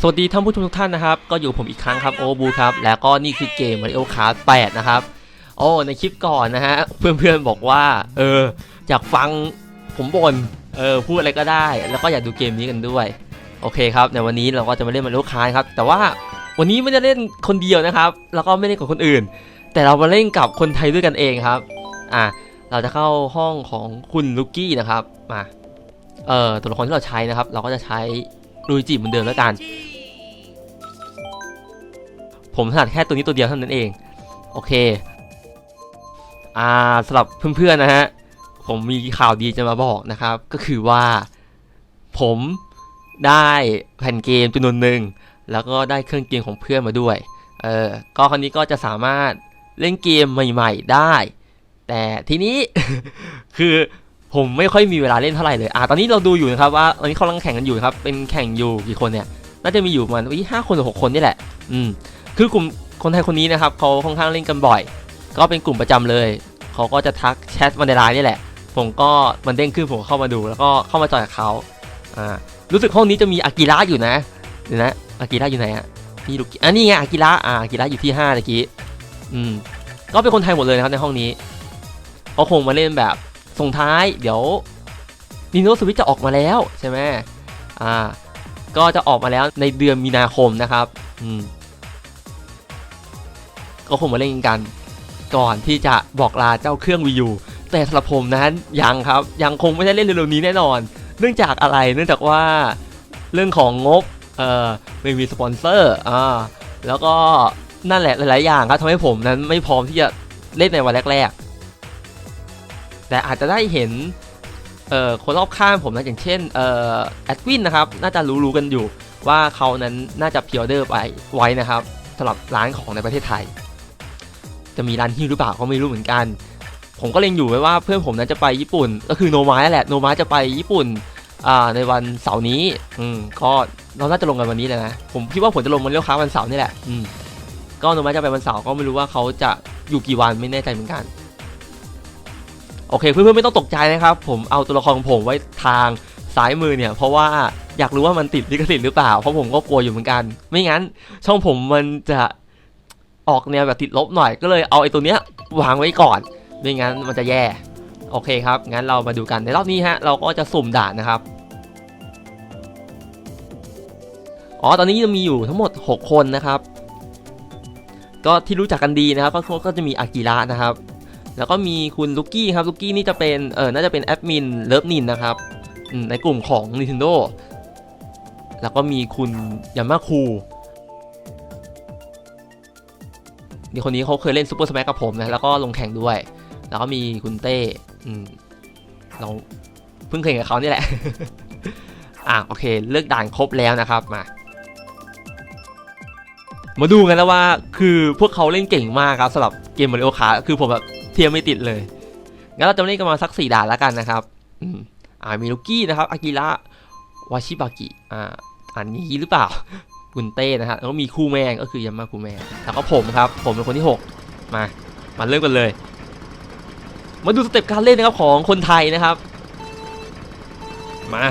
สวัสดีท่านผู้ชมทุกท่านนะครับ ก็อยู่ผมอีกครั้งครับโอบูครับ แล้วก็นี่คือเกม Mario Kart 8 นะครับ โอ้ในคลิปก่อนนะฮะ เพื่อนๆบอกว่า เออ อยากฟังผมบ่นเออ พูดอะไรก็ได้ แล้วก็อยากดูเกมนี้กันด้วย โอเคครับ ในวันนี้เราก็จะมาเล่น Mario Kart ครับ แต่ว่าวันนี้ไม่ได้เล่นคนเดียวนะครับ แล้วก็ไม่เล่นกับคนอื่น แต่เรามาเล่นกับคนไทยด้วยกันเองครับ อะเราจะเข้าห้องของคุณลูกกี้นะครับ มา เอ่อตัวละครที่เราใช้นะครับ เราก็จะใช้ ลุยจิเหมือนเดิมแล้วกัน ผมถนัดแค่ตัวนี้ตัวเดียวเท่านั้นเอง โอเค อ่าสำหรับเพื่อนๆนะฮะ ผมมีข่าวดีจะมาบอกนะครับ ก็คือว่า ผมได้แผ่นเกมจำนวนหนึ่ง แล้วก็ได้เครื่องเกมของเพื่อนมาด้วย เออ ก็คราวนี้ก็จะสามารถเล่นเกมใหม่ ๆ ได้ แต่ทีนี้ คือ ผมไม่ค่อยมีเวลาเล่นเท่าไหร่เลยอ่าตอนนี้เราดูอยู่นะครับว่าตอนนี้เขากำลังแข่งกันอยู่ครับเป็นแข่งอยู่กี่คนเนี่ยน่าจะมีอยู่ประมาณวิห้าคนหรือหกคนนี่แหละ อืม คือกลุ่มคนไทยคนนี้นะครับเขาค่อนข้างเล่นกันบ่อย ก็เป็นกลุ่มประจำเลยเขาก็จะทักแชทมาในไลน์นี่แหละ ผมก็มันเด้งขึ้นผมเข้ามาดูแล้วก็เข้ามาจอยกับเขาอ่ารู้สึกห้องนี้จะมีอากิระอยู่นะเดี๋ยวนะอากิระอยู่ไหนอะพี่ลูกอะนี่ไงอากิระอ่าอากิระอยู่ที่ห้าตะกี้อืมก็เป็นคนไทยหมดเลยนะครับในห้องนี้ก็คงมาเล่นแบบ ส่งท้ายเดี๋ยว Nintendo Switch จะออกมาแล้วใช่ไหมอ่า ก็จะออกมาแล้วในเดือนมีนาคมนะครับ อืม ก็คงมาเล่นกันก่อนที่จะบอกลาเจ้าเครื่อง Wii U แต่สำหรับผมนั้นยังครับ ยังคงไม่ได้เล่นเร็วๆนี้แน่นอน เนื่องจากอะไรเนื่องจากว่าเรื่องของงบเอ่อไม่มีสปอนเซอร์อ่าแล้วก็นั่นแหละหลายๆอย่างครับทำให้ผมนั้นไม่พร้อมที่จะเล่นในวันแรกๆ แต่อาจจะได้เห็นเอ่อคนรอบข้างผมนะอย่างเช่นเอ่อแอดวินนะครับน่าจะรู้ๆกันอยู่ว่าเขานั้นน่าจะพิออเดอร์ไปไว้นะครับสำหรับร้านของในประเทศไทย จะมีร้านฮิ้วหรือเปล่าก็ไม่รู้เหมือนกัน ผมก็เล็งอยู่ไว้ว่าเพื่อนผมนั้นจะไปญี่ปุ่น ก็คือโนมาแหละโนมาจะไปญี่ปุ่นในวันเสาร์นี้อืมก็เราน่าจะลงกันวันนี้เลยนะผมคิดว่าผมจะลงมันเลี้ยวค้าวันเสาร์นี่แหละอืมก็โนมาจะไปวันเสาร์ก็ไม่รู้ว่าเขาจะอยู่กี่วันไม่แน่ใจเหมือนกัน โอเคเพื่อนๆไม่ต้องตกใจนะครับ ผมเอาตัวละครของผมไว้ทางซ้ายมือเนี่ย เพราะว่าอยากรู้ว่ามันติดลิขสิทธิ์หรือเปล่าเพราะผมก็กลัวอยู่เหมือนกัน ไม่งั้น ช่องผมมันจะออกแนวแบบติดลบหน่อยก็เลยเอาไอ้ตัวเนี้ยวางไว้ก่อนไม่งั้นมันจะแย่โอเคครับงั้นเรามาดูกันในรอบนี้ฮะเราก็จะสุ่มด่านนะครับอ๋อตอนนี้จะมีอยู่ทั้งหมด 6 คนนะครับ ก็ที่รู้จักกันดีนะครับก็ก็จะมีอากิระนะครับ แล้วก็มีคุณลูกกี้ครับลูกกี้นี่จะเป็นเออน่าจะเป็นแอดมินเลิฟนินนะครับในกลุ่มของ Nintendo แล้วก็มีคุณยามาคูนี่คนนี้เขาเคยเล่นซูเปอร์สแม h กับผมนะแล้วก็ลงแข่งด้วย แล้วก็มีคุณเต้อืมเราเพิ่งเคยกับเขานี่แหละ อะโอเค เลือกด่านครบแล้วนะครับมา มาดูกันแล้วว่าคือพวกเขาเล่นเก่งมากครับสำหรับเกมมาริโอคาร์คือผมแบบ ทียมไม่ติดเลย งั้นเราจะเล่นกันมาสักสี่ด่านแล้วกันนะครับ อืมอ่ามีลูกี้นะครับ อากิระ วาชิบากิ อ่า อันนี้หรือเปล่า กุนเต้นะฮะ แล้วก็มีคู่แม่ก็คือยามาคู่แม่ แล้วก็ผมครับ ผมเป็นคนที่ 6 มา มาเริ่มกันเลย มาดูสเต็ปการเล่นนะครับของคนไทยนะครับ มา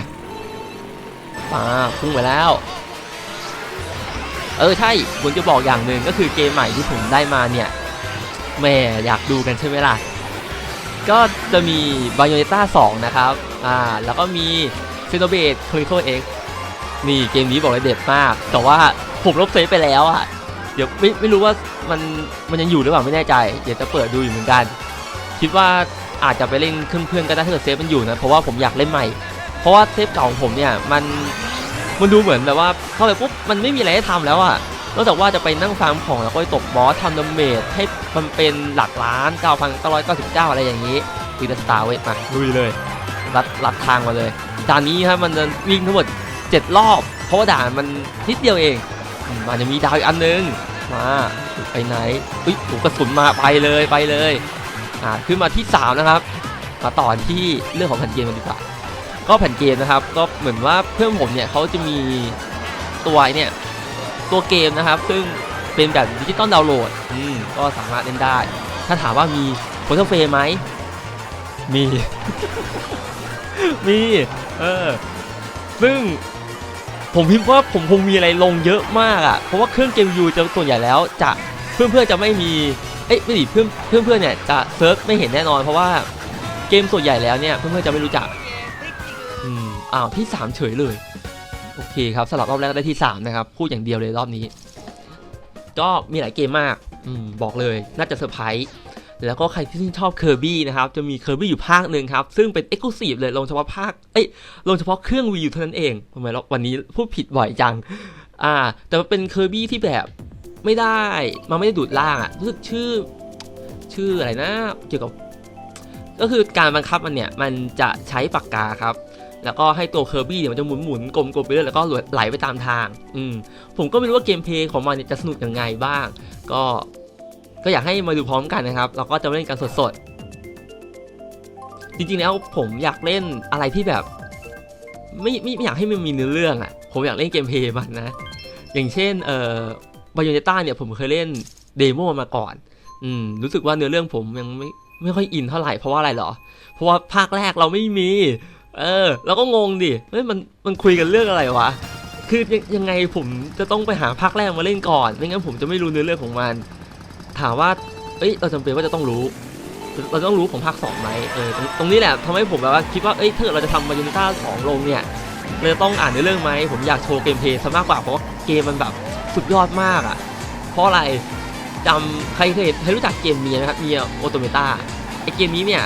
มาพุ่งไปแล้ว เออใช่ผมจะบอกอย่างหนึ่งก็คือเกมใหม่ที่ผมได้มาเนี่ย แม่อยากดูกันใช่ไหมล่ะ ก็จะมี b าย o เนต้า2นะครับ อ่า แล้วก็มี c e n o b a t e Chronicle X นี่เกมนี้บอกเลยเด็ดมาก แต่ว่าผมลบเซฟไปแล้วอะเดี๋ยวไม่ไม่รู้ว่ามันมันยังอยู่หรือเปล่าไม่แน่ใจ เดี๋ยวจะเปิดดูอยู่เหมือนกัน คิดว่าอาจจะไปเล่นเพื่อนๆก็ได้ถ้าเกิดเซฟมันอยู่นะ เพราะว่าผมอยากเล่นใหม่ เพราะว่าเซฟเก่าของผมเนี่ยมันมันดูเหมือนแบบว่าเข้าไปปุ๊บมันไม่มีอะไรให้ทำแล้วอะ นอกจากว่าจะไปนั่งฟาร์มของแล้วก็ไปตกบอสทำดาเมจให้มันเป็นหลักล้าน 9,999 อะไรอย่างนี้ตีนสตาร์เวทมาลุยเลยรัดรัดทางมาเลยด่านนี้ครับมันจะวิ่งทั้งหมด 7 รอบ เพราะว่าด่านมันนิดเดียวเองอืมมันจะมีดาวอีกอันนึงมาไปไหนอุ้ยถูกกระสุนมาไปเลยไปเลยอ่าขึ้นมาที่ 3 นะครับ มาต่อที่เรื่องของแผ่นเกมกันดีกว่าก็แผ่นเกมนะครับ ก็เหมือนว่าเพื่อนผมเนี่ยเขาจะมีตัวไอ้เนี่ย ตัวเกมนะครับ ซึ่งเป็นแบบดิจิตอลดาวน์โหลดอืมก็สามารถเล่นได้ ถ้าถามว่ามีโฟโต้เฟรมไหม มี มี เออ ซึ่งผมพิมพ์ว่าผมคงมีอะไรลงเยอะมากอะ เพราะว่าเครื่องเกมยูจะส่วนใหญ่แล้วจะเพื่อนๆจะไม่มี เอ้ยไม่ดิเพื่อนเพื่อนๆเนี่ยจะเซิร์ชไม่เห็นแน่นอน เพราะว่าเกมส่วนใหญ่แล้วเนี่ยเพื่อนๆจะไม่รู้จัก อืม อ้าว ที่3เฉยเลย โอเคครับสลับรอบแรกได้ที่ 3 นะครับ พูดอย่างเดียวเลยรอบนี้ ก็มีหลายเกมมากอืมบอกเลยน่าจะเซอร์ไพรส์แล้วก็ใครที่ชอบเคอร์บี้นะครับจะมีเคอร์บี้อยู่ภาคหนึ่งครับ ซึ่งเป็นเอ็กซ์คลูซีฟเลยลงเฉพาะภาคเอ้ยลงเฉพาะเครื่องวีอยู่เท่านั้นเองทำไมวันนี้พูดผิดบ่อยจัง อ่า แต่มันเป็นเคอร์บี้ที่แบบไม่ได้มันไม่ได้ดูดล่างอะรู้สึกชื่อ ชื่ออะไรนะ เกี่ยวกับ ก็คือการบังคับมันเนี่ย มันจะใช้ปากกาครับ แล้วก็ให้ตัวเคอร์บี้เนี่ยมันจะหมุนหมุนๆกลมไปเรื่อยแล้วก็ไหลไปตามทาง อืมผมก็ไม่รู้ว่าเกมเพลย์ของมันเนี่ยจะสนุกยังไงบ้าง ก็ก็อยากให้มาดูพร้อมกันนะครับ เราก็จะเล่นกันสดๆ จริงๆแล้วผมอยากเล่นอะไรที่แบบ ไม่ไม่อยากให้มันมีเนื้อเรื่องอะ่ะ ผมอยากเล่นเกมเพลย์มันนะ อย่างเช่นเอ่อบายโนต้าเนี่ยผมเคยเล่นเดโมมาก่อน อืม รู้สึกว่าเนื้อเรื่องผมยังไม่ไม่ค่อยอินเท่าไหร่เพราะว่าอะไรเหรอ เพราะว่าภาคแรกเราไม่มี เออเราก็งงดิเฮ้ยมันมันคุยกันเรื่องอะไรวะคือยังยังไงผมจะต้องไปหาภาคแรกมาเล่นก่อนไม่งั้นผมจะไม่รู้เนื้อเรื่องของมัน ถามว่าเอ้ยเราจำเป็นว่าจะต้องรู้ เราต้องรู้ของภาคสองไหมเออตรงตรงนี้แหละทำให้ผมแบบว่าคิดว่าเอ้ยถ้าเกิดเราจะทำมายูนิต้าสองลงเนี่ยเราจะต้องอ่านเนื้อเรื่องไหมผมอยากโชว์เกมเพลย์ซะมากกว่าเพราะว่าเกมมันแบบสุดยอดมากอะ่ะ เพราะอะไรจำใครเคยใครรู้จักเกมเมียนะครับเมียโอโตเมตาไอเกมนี้เนี่ย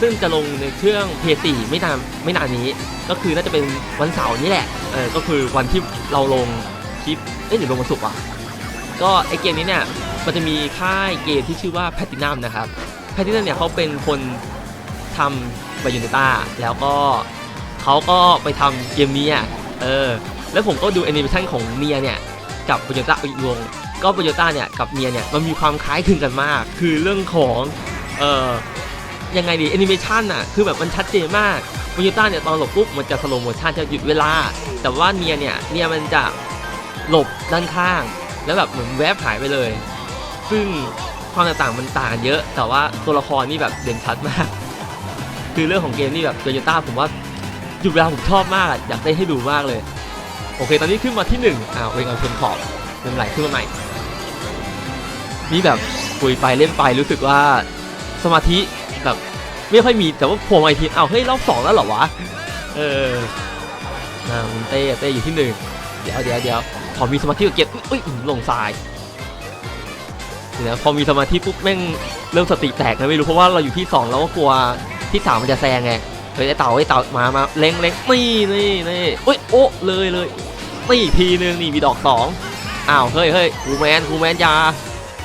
ซึ่งจะลงในเครื่อง PS4 ไม่นานไม่นานนี้ ก็คือน่าจะเป็นวันเสาร์นี้แหละ เออ ก็คือวันที่เราลงคลิป เอ้ยหรือลงวันศุกร์วะก็ไอเกมนี้เนี่ยมันจะมีค่ายเกมที่ชื่อว่า Platinum นะครับ Platinum เนี่ยเขาเป็นคนทำบายูเนต้าแล้วก็เขาก็ไปทำเกมนี้อะ เออ แล้วผมก็ดูแอนิเมชันของเมียเนี่ยกับบายูเนต้าอีกวงก็บายูเนต้าเนี่ยกับเมียเนี่ยมันมีความคล้ายคลึงกันมาก คือเรื่องของเออ ยังไงดีแอนิเมชันอะคือแบบมันชัดเจนมากบายูต้าเนี่ยตอนหลบปุ๊บมันจะสโลโมชันจะหยุดเวลา แต่ว่าเนียเนี่ยเนียมันจะหลบด้านข้าง แล้วแบบเหมือนแวบหายไปเลย ซึ่งความแตกต่างมันต่างกันเยอะ แต่ว่าตัวละครนี่แบบเด่นชัดมาก คือเรื่องของเกมนี่แบบโตโยต้าผมว่าหยุดเวลาผมชอบมากอยากได้ให้ดูมากเลย โอเค ตอนนี้ขึ้นมาที่หนึ่งอ้าวเวงเอาชนขอบเริ่มไหลขึ้นมาใหม่นี่แบบคุยไปเล่นไปรู้สึกว่าสมาธิ แบบไม่ค่อยมีแต่ว่าพวงไอทีอ้าวเฮ้ยรอบสองแล้วเหรอวะเอออ่าเต้เต้อยู่ที่หนึ่งเดี๋ยวเดี๋ยวเดี๋ยวพอมีสมาธิกับเก็บอุ้ยอื้อลงทรายเดี๋ยวพอมีสมาธิปุ๊บแม่งเริ่มสติแตกนะไม่รู้เพราะว่าเราอยู่ที่สองแล้วก็กลัวที่สามมันจะแซงไงเฮ้ยไอเต่าไอเต่ามามาเล็งเล็งนี่นี่นี่อุ้ยโอ้เลยเลยนี่อีกทีนึงนี่มีดอกสองอ้าวเฮ้ยเฮ้ยคูแมนคูแมนยา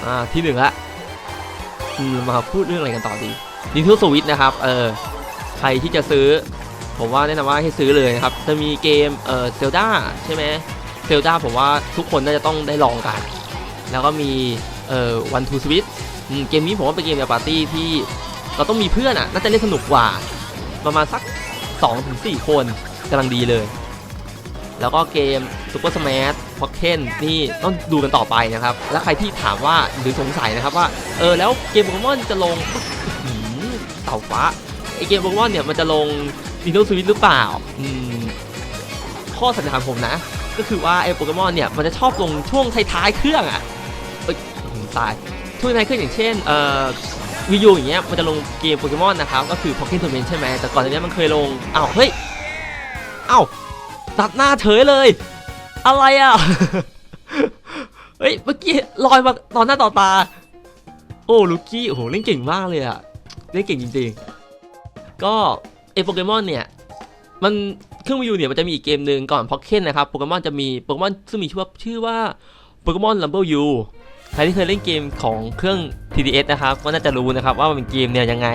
อ่าที่หนึ่งละอืมมาพูดเรื่องอะไรกันต่อดี นิทูสวิตนะครับเออใครที่จะซื้อ ผมว่าแนะนำว่าให้ซื้อเลยนะครับ จะมีเกมเออเซลดาใช่ไหมเซลดาผมว่าทุกคนน่าจะต้องได้ลองกัน แล้วก็มีเออวันทูสวิตเกมนี้ผมว่าเป็นเกมแบบปาร์ตี้ที่เราต้องมีเพื่อนอะน่าจะเล่นสนุกกว่า ประมาณสัก 2-4ถึง4คนกำลังดีเลย แล้วก็เกม Super Smash Pokken นี่ต้องดูกันต่อไปนะครับ แล้วใครที่ถามว่าหรือสงสัยนะครับว่า เออแล้วเกมโปเกมอนจะลง หือเต่าฟ้าไอเกมโปเกมอนเนี่ยมันจะลง Nintendo Switch หรือเปล่าอืมข้อสันนิษฐานผมนะ ก็คือว่าไอโปเกมอนเนี่ยมันจะชอบลงช่วงท้ายๆเครื่องอะเอ้ยตายช่วงท้ายเครื่องอย่างเช่นเอ่อวิยูอย่างเงี้ยมันจะลงเกมโปเกมอนนะครับก็คือ Pocket Tournament ใช่ไหมแต่ก่อนอันเนี้ยมันเคยลงอ้าวเฮ้ยอ้าวตัดหน้าเฉยเลย อะไรอะเฮ้ยเมื่อกี้ลอยมาตอนหน้าต่อตา โอ้ลูกี้โอ้โหเล่นเก่งมากเลยอะ เล่นเก่งจริงๆ ก็ไอโปเกมอนเนี่ย มันเครื่องวิวเนี่ยมันจะมีอีกเกมหนึ่งก่อนพ็อกเก็ตนะครับโปเกมอนจะมีโปเกมอนซึ่งมีชื่อว่าชื่อว่าโปเกมอนลัมเบิลยูใครที่เคยเล่นเกมของเครื่อง TDS นะครับก็น่าจะรู้นะครับว่ามันเป็นเกมเนี่ยยังไง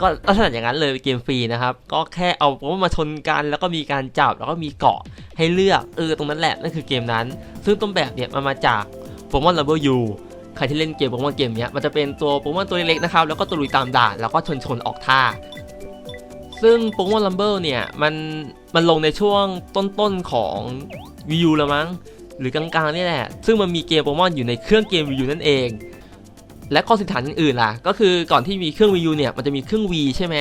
ก็ลักษณะอย่างนั้นเลยเป็นเกมฟรีนะครับก็แค่เอาโปเกมอนมาชนกันแล้วก็มีการจับแล้วก็มีเกาะให้เลือกเออตรงนั้นแหละนั่นคือเกมนั้น ซึ่งต้นแบบเนี่ยมันมาจากโปเกมอนลัมเบิลยู ใครที่เล่นเกมโปเกมอนเกมเนี้ยมันจะเป็นตัวโปเกมอนตัวเล็กๆนะครับแล้วก็ตะลุยตามด่านแล้วก็ชนชนออกท่า ซึ่งโปเกมอนลัมเบิลเนี่ยมันมันลงในช่วงต้นๆของวิวแล้วมั้งหรือกลางๆนี่แหละ ซึ่งมันมีเกมโปเกมอนอยู่ในเครื่องเกมวิวนั่นเอง และข้อสินฐานอื่นๆล่ะ ก็คือก่อนที่มีเครื่องวิวเนี่ยมันจะมีเครื่องวีใช่ไหม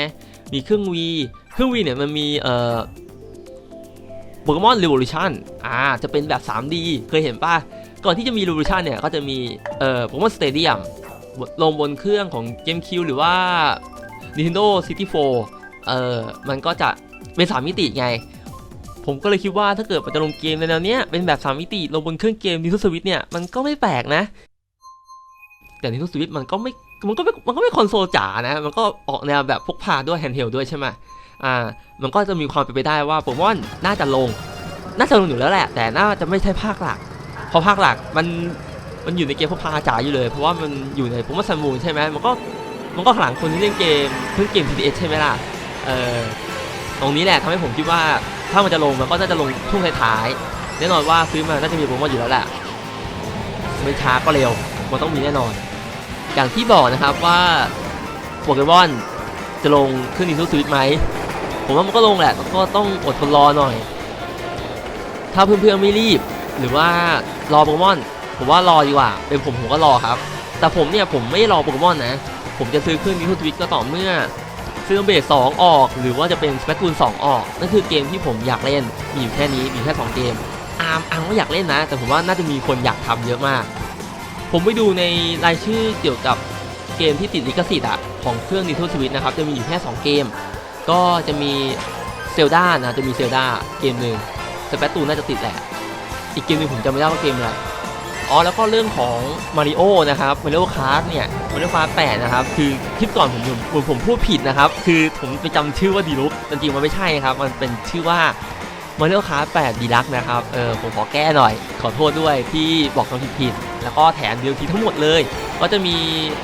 มีเครื่องวีเครื่องวีเนี่ยมันมีเอ่อโปเกมอน Revolution อ่าจะเป็นแบบ 3D เคยเห็นป่ะ ก่อนที่จะมี Revolution เนี่ยก็จะมีเอ่อโปเกมอนสเตเดียมลงบนเครื่องของ GameCube หรือว่า Nintendo 64เอ่อมันก็จะเป็น3มิติไง ผมก็เลยคิดว่าถ้าเกิดมันจะลงเกมในแนวเนี้ยเป็นแบบ 3 มิติ ลงบนเครื่องเกม Nintendo Switch เนี่ยมันก็ไม่แปลกนะ แต่ Nintendo Switch มันก็ไม่มันก็ไม่มันก็ไม่คอนโซลจ๋านะ มันก็ออกแนวแบบพกพาด้วยแฮนด์เฮลด้วยใช่ไหมอ่ามันก็จะมีความเป็นไปได้ว่าโปเกมอนน่าจะลง น่าจะลงอยู่แล้วแหละ แต่น่าจะไม่ใช่ภาคหลัก พราะภาคหลักมันมันอยู่ในเกมพวกพาจ๋าอยู่เลย เพราะว่ามันอยู่ในโปเกมอนซันมูนใช่ไหมมันก็มันก็ขลังคนที่เล่นเกมเพิ่งเกม TDS ใช่ไหมล่ะเออตรงนี้แหละทำให้ผมคิดว่าถ้ามันจะลงมันก็น่าจะลงช่วงท้ายๆแน่นอนว่าซื้อมาน่าจะมีโปรโมทอยู่แล้วแหละไม่ช้าก็เร็วมันต้องมีแน่นอน อย่างที่บอกนะครับว่าโปเกมอนจะลงขึ้นนิน t สวิตไหมผมว่ามันก็ลงแหละแต่ก็ต้องอดทนรอหน่อย ถ้าเพื่อนๆไม่รีบ หรือว่ารอโปเกมอน ผมว่ารอดีกว่า เป็นผมผมก็รอครับ แต่ผมเนี่ยผมไม่รอโปเกมอนนะ ผมจะซื้อขึ้นนิน t สวิตก็ต่อเมื่อซื้อเบส2องออก หรือว่าจะเป็นสเปก o ูล2องออกนั่นคือเกมที่ผมอยากเล่นมีอยู่แค่นี้มีแค่2เกมอาร์มอาร์มก็อยากเล่นนะ แต่ผมว่าน่าจะมีคนอยากทำเยอะมาก ผมไปดูในรายชื่อเกี่ยวกับเกมที่ติดลิขสิทธิ์อะของเครื่อง Nintendo Switch นะครับ จะมีอยู่แค่ 2 เกม ก็จะมีเซลดานะ จะมีเซลดาเกมหนึ่งสเปก o ูลน่าจะติดแหละ อีกเกมหนึงผมจำไม่ได้ว่าเกมอะไรอ๋อแล้วก็เรื่องของมาริโอนะครับมาริโอคาร์ดเนี่ยมาริโอคาร์ดแปดนะครับคือคลิปก่อนผมผมผมพูดผิดนะครับคือผมไปจำชื่อว่าดีลุกจริงๆมันไม่ใช่ครับ มันเป็นชื่อว่ามาริโอคาร์ดแปดดีลักนะครับเออผมขอแก้หน่อย ขอโทษด้วยที่บอกคำผิดผิดๆแล้วก็แถมดีลทีทั้งหมดเลย ก็จะมี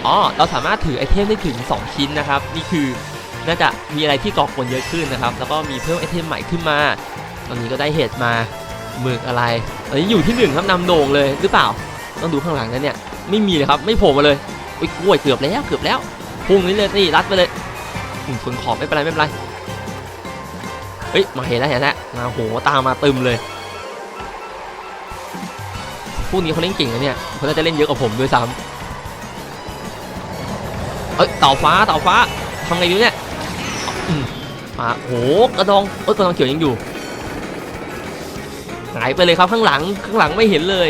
อ๋อเราสามารถถือไอเทมได้ถึง 2 ชิ้นนะครับ นี่คือน่าจะมีอะไรที่ก่อกวนเยอะขึ้นนะครับแล้วก็มีเพิ่มไอเทมใหม่ขึ้นมา ตอนนี้ก็ได้เห็ดมาหมึกอะไร อันนี้อยู่ที่หนึ่งครับนำโด่งเลยหรือเปล่า ต้องดูข้างหลังนะเนี่ย ไม่มีเลยครับ ไม่โผล่มาเลยอุ้ยกล้วยเกือบแล้วเกือบแล้วพุ่งนี้เลยนี่รัดไปเลยอืนขอบไม่เป็นไรไม่เป็นไรเฮ้ยมาเห็นแล้วเห็นแล้วมาโหตามมาตึมเลยพวกนี้เขาเล่นเก่งนะเนี่ยเขาจะเล่นเยอะกว่าผมด้วยซ้ำเอ้ยเต่าฟ้าเต่าฟ้าทำไงดีเนี่ยมาโหกระดองเอ้ยกระดองเขียวยังอยู่ายไปเลยครับข้างหลังข้างหลังไม่เห็นเลย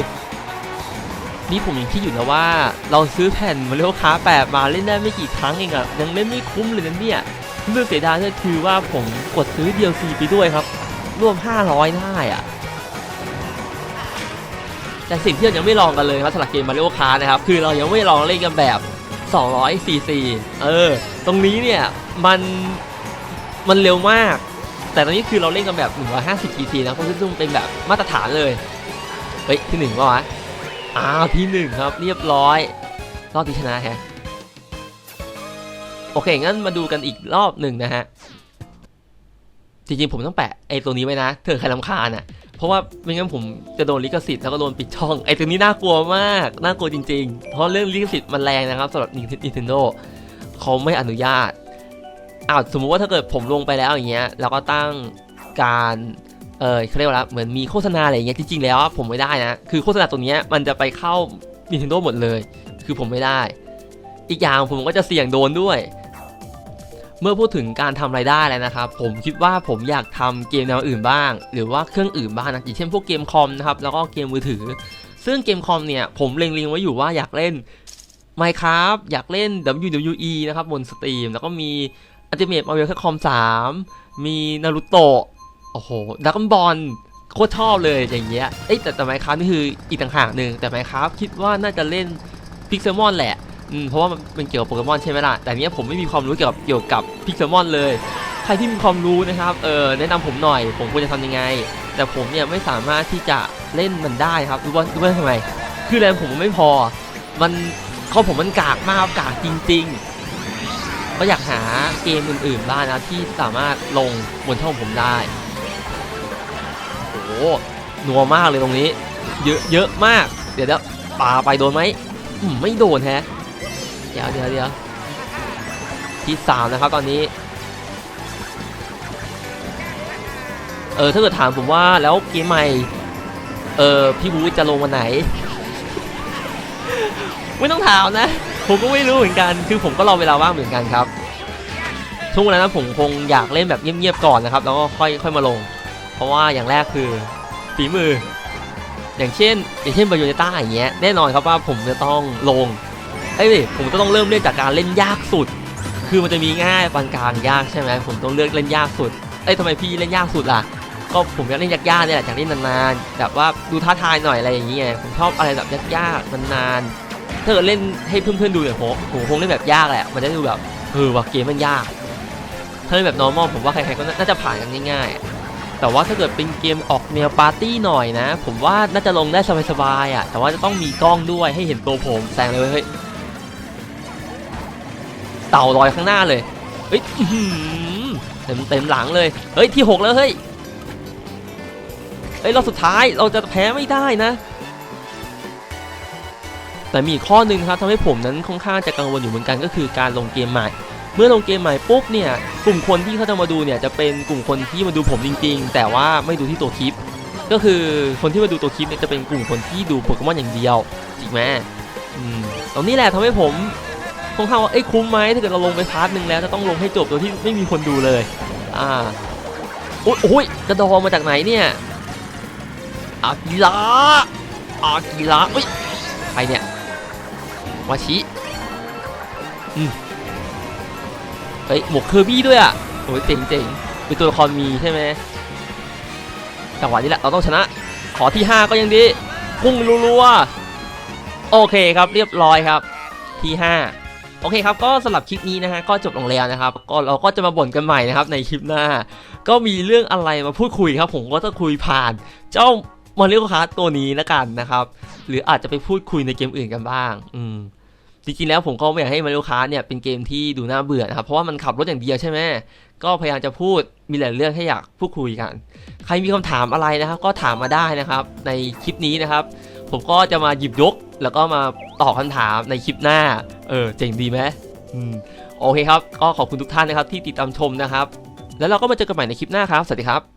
นี่ผมยังคิดอยู่นะว่า เราซื้อแผ่นมาเรียกค้าแปดมาเล่นได้ไม่กี่ครั้งเองอะยังเล่นไม่คุ้มเลยนะเนี่ยเรื่องเสียดายก็คือว่าผมกดซื้อ DLC ไปด้วยครับ รวม 500ได้อะแต่สิ่งที่เรายังไม่ลองกันเลยครับสำหรับเกมมาริโอคาร์นะครับ คือเรายังไม่ลองเล่นกันแบบ200 cc เออ ตรงนี้เนี่ย มัน มันเร็วมาก แต่ตอนนี้คือเราเล่นกันแบบ 150 cc นะก็คือเป็นแบบมาตรฐานเลย เฮ้ย ที่หนึ่งว่าวะอ้าวที่หนึ่งครับเรียบร้อย รอบที่ชนะฮะ โอเค งั้นมาดูกันอีกรอบหนึ่งนะฮะ จริงๆ ผมต้องแปะไอ้ตัวนี้ไว้นะเถอใครลำคาญอะ เพราะว่าไม่งั้นผมจะโดนลิขสิทธิ์แล้วก็โดนปิดช่อง ไอ้ตัวนี้น่ากลัวมาก น่ากลัวจริง ๆ เพราะเรื่องลิขสิทธิ์มันแรงนะครับสำหรับ Nintendo เขาไม่อนุญาต อ้าวสมมุติว่าถ้าเกิดผมลงไปแล้วอย่างเงี้ยแล้วก็ตั้งการเออเขาเรียกว่าอะไรเหมือนมีโฆษณาอะไรอย่างเงี้ยจริงๆแล้วผมไม่ได้นะ คือโฆษณาตรงเนี้ยมันจะไปเข้า Nintendo หมดเลย คือผมไม่ได้ อีกอย่างผมก็จะเสี่ยงโดนด้วย เมื่อพูดถึงการทำรายได้แล้วนะครับ ผมคิดว่าผมอยากทำเกมแนวอื่นบ้าง หรือว่าเครื่องอื่นบ้างนะอย่างเช่นพวกเกมคอมนะครับแล้วก็เกมมือถือ ซึ่งเกมคอมเนี่ยผมเล็งๆไว้อยู่ว่าอยากเล่น Minecraft อยากเล่น WWE นะครับบนสตรีมแล้วก็มี Ultimate Marvel Capcom 3มีนารูโตะโอ้โหดักกบอลโคตรชอบเลยอย่างเงี้ยเอ้ยแต่แต่ไมค์คราฟนี่คืออีกต่างหากหนึ่งแต่ไมค์คราฟคิดว่าน่าจะเล่นพิกเซลมอนแหละอืมเพราะว่ามันเป็นเกี่ยวกับโปเกมอนใช่ไหมล่ะแต่เนี้ยผมไม่มีความรู้เกี่ยวกับเกี่ยวกับพิกเซลมอนเลย ใครที่มีความรู้นะครับเออแนะนำผมหน่อย ผมควรจะทำยังไง แต่ผมเนี่ยไม่สามารถที่จะเล่นมันได้ครับรู้ว่ารู้ว่าทำไม คือแรงผมมันไม่พอ มันเขาผมมันกากมากกากจริง ๆ ก็อยากหาเกมอื่นๆบ้างนะที่สามารถลงบนช่องผมได้ โอ้โหนัวมากเลยตรงนี้ เยอะเยอะมาก เดี๋ยวเดี๋ยวปาไปโดนไหมไม่โดนแฮะ เดี๋ยวเดี๋ยวเดี๋ยวที่สามนะครับตอนนี้ เออถ้าเกิดถามผมว่าแล้วเกมใหม่ เออพี่บูจะลงวันไหน ไม่ต้องถามนะ ผมก็ไม่รู้เหมือนกัน คือผมก็รอเวลาว่างเหมือนกันครับ ช่วงเวลานั้นผมคงอยากเล่นแบบเงียบๆก่อนนะครับ แล้วก็ค่อยค่อยมาลง เพราะว่าอย่างแรกคือฝีมือ อย่างเช่น อย่างเช่นบาโยเนต้าอย่างเงี้ย แน่นอนครับว่าผมจะต้องลง เอ้ยผมจะต้องเริ่มเล่นจากการเล่นยากสุด คือมันจะมีง่ายปานกลางยากใช่ไหมผมต้องเลือกเล่นยากสุด เอ้ยทำไมพี่เล่นยากสุดล่ะก็ผมอยากเล่นยากๆเนี่ยแหละอยากเล่นนานๆแบบว่าดูท้าทายหน่อยอะไรอย่างเงี้ยผมชอบอะไรแบบยากๆนานๆ ถ้าเกิดเล่นให้เพื่อนๆดูเนี่ยผมผมคงเล่นแบบยากแหละมันจะดูแบบเออว่าเกมมันยาก ถ้าเล่นแบบ normal ผมว่าใครๆก็น่าจะผ่านกันง่ายๆ แต่ว่าถ้าเกิดเป็นเกมออกแนวปาร์ตี้หน่อยนะ ผมว่าน่าจะลงได้สบายๆอะ แต่ว่าจะต้องมีกล้องด้วยให้เห็นตัวผมแซงเลยเฮ้ยเต่าลอยข้างหน้าเลยเฮ้ยเต็มเต็มหลังเลย เฮ้ยที่หกแล้วเฮ้ยเอ้ยเราสุดท้ายเราจะแพ้ไม่ได้นะ แต่มีข้อหนึ่งครับทำให้ผมนั้นค่อนข้างจะกังวลอยู่เหมือนกันก็คือการลงเกมใหม่ เมื่อลงเกมใหม่ปุ๊บเนี่ยกลุ่มคนที่เขาจะมาดูเนี่ยจะเป็นกลุ่มคนที่มาดูผมจริง ๆ แต่ว่าไม่ดูที่ตัวคลิป ก็คือคนที่มาดูตัวคลิปเนี่ยจะเป็นกลุ่มคนที่ดูโปเกมอนอย่างเดียวจริงไหมอืมตรงนี้แหละทำให้ผมค่อนข้างว่าเอ้คุ้มไหมถ้าเกิดเราลงไปพาร์ทหนึ่งแล้วจะต้องลงให้จบโดยที่ไม่มีคนดูเลย อ่าโอ้ยโอ้ยกระดองมาจากไหนเนี่ยอากิระอากิระเฮ้ยใครเนี่ย วาชิอืมเฮ้ยหมวกเคอร์บี้ด้วยอะโอ้ยเจ๋งเจ๋งเป็นตัวละครมีใช่ไหมจังหวะนี้แหละเราต้องชนะ ขอที่ 5 ก็ยังดีพุ่งรัวๆโอเคครับเรียบร้อยครับที่ 5 โอเคครับก็สำหรับคลิปนี้นะฮะก็จบลงแล้วนะครับ ก็เราก็จะมาบ่นกันใหม่นะครับในคลิปหน้า ก็มีเรื่องอะไรมาพูดคุยครับ ผมก็จะคุยผ่านเจ้ามาริโอคาร์ตัวนี้แล้วกันนะครับ หรืออาจจะไปพูดคุยในเกมอื่นกันบ้าง อืม จริงๆแล้วผมก็ไม่อยากให้มาริโอคาร์เนี่ยเป็นเกมที่ดูน่าเบื่อนะครับ เพราะว่ามันขับรถอย่างเดียวใช่ไหมก็พยายามจะพูดมีหลายเรื่องให้อยากพูดคุยกัน ใครมีคำถามอะไรนะครับ ก็ถามมาได้นะครับ ในคลิปนี้นะครับ ผมก็จะมาหยิบยก แล้วก็มาตอบคำถามในคลิปหน้า เออเจ๋งดีไหมอืมโอเคครับ ก็ขอบคุณทุกท่านนะครับที่ติดตามชมนะครับ แล้วเราก็มาเจอกันใหม่ในคลิปหน้าครับ สวัสดีครับ